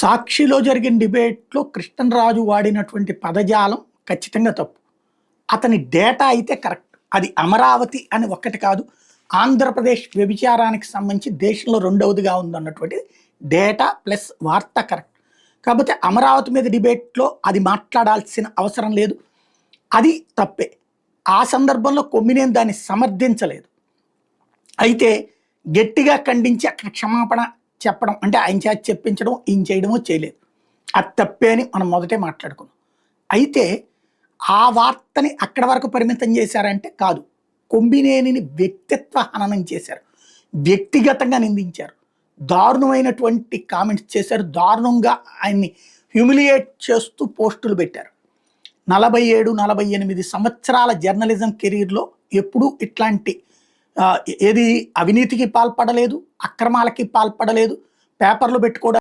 సాక్షిలో జరిగిన డిబేట్లో కృష్ణరాజు వాడినటువంటి పదజాలం ఖచ్చితంగా తప్పు. అతని డేటా అయితే కరెక్ట్. అది అమరావతి అని ఒక్కటి కాదు ఆంధ్రప్రదేశ్ వ్యభిచారానికి సంబంధించి దేశంలో రెండవదిగా ఉందన్నటువంటి డేటా ప్లస్ వార్త కరెక్ట్. కాకపోతే అమరావతి మీద డిబేట్లో అది మాట్లాడాల్సిన అవసరం లేదు. అది తప్పే. ఆ సందర్భంలో కొమ్మినేని దాన్ని సమర్థించలేదు. అయితే గట్టిగా ఖండించి అక్కడ క్షమాపణ చెప్పడం అంటే ఆయన చేత చెప్పించడం ఈయన చేయడమో చేయలేదు. అది తప్పే అని మనం మొదటే మాట్లాడుకున్నాం. అయితే ఆ వార్తని అక్కడ వరకు పరిమితం చేశారంటే కాదు కొమ్మినేనిని వ్యక్తిత్వ హననం చేశారు. వ్యక్తిగతంగా నిందించారు. దారుణమైనటువంటి కామెంట్స్ చేశారు. దారుణంగా ఆయన్ని హ్యూమిలియేట్ చేస్తూ పోస్టులు పెట్టారు. నలభై ఏడు నలభై ఎనిమిది సంవత్సరాల జర్నలిజం కెరీర్లో ఎప్పుడూ ఇట్లాంటి ఏది అవినీతికి పాల్పడలేదు అక్రమాలకి పాల్పడలేదు పేపర్లు పెట్టుకోవడానికి